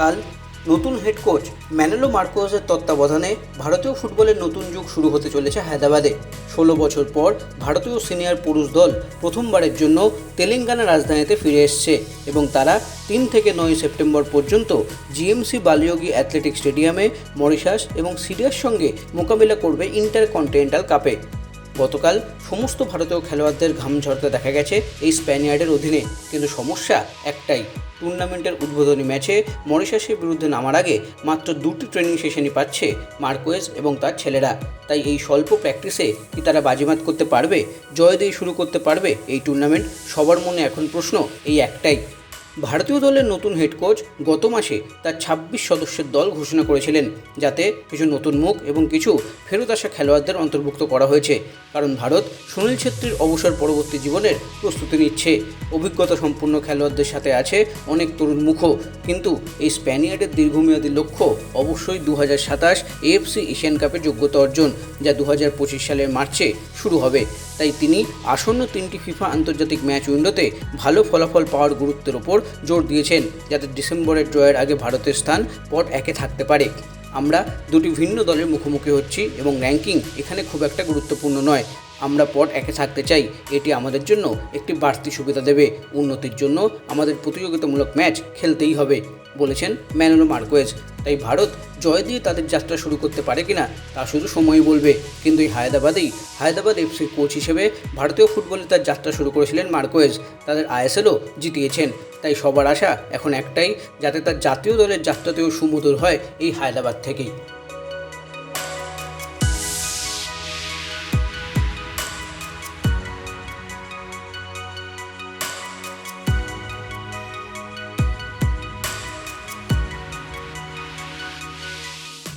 কাল নতুন head coach ম্যানেলো মার্কোসের তত্ত্বাবধানে ভারতীয় ফুটবলের নতুন যুগ শুরু হতে চলেছে হায়দ্রাবাদে। ষোলো বছর পর ভারতীয় সিনিয়র পুরুষ দল প্রথমবারের জন্য তেলেঙ্গানা রাজধানীতে ফিরে এসছে এবং তারা তিন থেকে নয় সেপ্টেম্বর পর্যন্ত জিএমসি বালিয়োগি অ্যাথলেটিক স্টেডিয়ামে মরিশাস এবং সিরিয়ার সঙ্গে মোকাবিলা করবে ইন্টার কন্টিনেন্টাল কাপে। গতকাল সমস্ত ভারতীয় খেলোয়াড়দের ঘাম ঝরতে দেখা গেছে এই স্প্যানিয়ার্ডের অধীনে। কিন্তু সমস্যা একটাই, টুর্নামেন্টের উদ্বোধনী ম্যাচে মরিশাসের বিরুদ্ধে নামার আগে মাত্র দুটি ট্রেনিং সেশনই পাচ্ছে মার্কোয়েজ এবং তার ছেলেরা। তাই এই স্বল্প প্র্যাকটিসে কি তারা বাজিমাত করতে পারবে, জয় দিয়ে শুরু করতে পারবে এই টুর্নামেন্ট? সবার মনে এখন প্রশ্ন এই একটাই। ভারতীয় দলের নতুন হেড কোচ গত মাসে তার ছাব্বিশ সদস্যের দল ঘোষণা করেছিলেন, যাতে কিছু নতুন মুখ এবং কিছু ফেরত আসা খেলোয়াড়দের অন্তর্ভুক্ত করা হয়েছে। কারণ ভারত সুনীল ছেত্রীর অবসর পরবর্তী জীবনের প্রস্তুতি নিচ্ছে। অভিজ্ঞতা সম্পন্ন খেলোয়াড়দের সাথে আছে অনেক তরুণ মুখও। কিন্তু এই স্প্যানিয়ার্ডের দীর্ঘমেয়াদী লক্ষ্য অবশ্যই দু হাজার সাতাশ এএফসি এশিয়ান কাপের যোগ্যতা অর্জন, যা দু হাজার পঁচিশ সালের মার্চে শুরু হবে। তাই তিনি আসন্ন তিনটি ফিফা আন্তর্জাতিক ম্যাচ উইন্ডোতে ভালো ফলাফল পাওয়ার গুরুত্বের ওপর জোর দিয়েছেন, যাতে ডিসেম্বরের ড্রয়ের আগে ভারতের স্থান পট একে থাকতে পারে। আমরা দুটি ভিন্ন দলের মুখোমুখি হচ্ছি এবং র্যাঙ্কিং এখানে খুব একটা গুরুত্বপূর্ণ নয়। আমরা পট একে থাকতে চাই। এটি আমাদের জন্য একটি বাড়তি সুবিধা দেবে। উন্নতির জন্য আমাদের প্রতিযোগিতামূলক ম্যাচ খেলতেই হবে, বলেছেন ম্যানুলো মার্কোয়েজ। তাই ভারত জয় দিয়ে তাদের যাত্রা শুরু করতে পারে কিনা, তা শুধু সময়ই বলবে। কিন্তু এই হায়দ্রাবাদেই, হায়দ্রাবাদ এফসির কোচ হিসেবে ভারতীয় ফুটবলে তার যাত্রা শুরু করেছিলেন মার্কোয়েজ। তাদের আইএসএলও জিতিয়েছেন। তাই সবার আশা এখন একটাই, যাতে তার জাতীয় দলের যাত্রাতেও সুমধুর হয় এই হায়দ্রাবাদ থেকেই।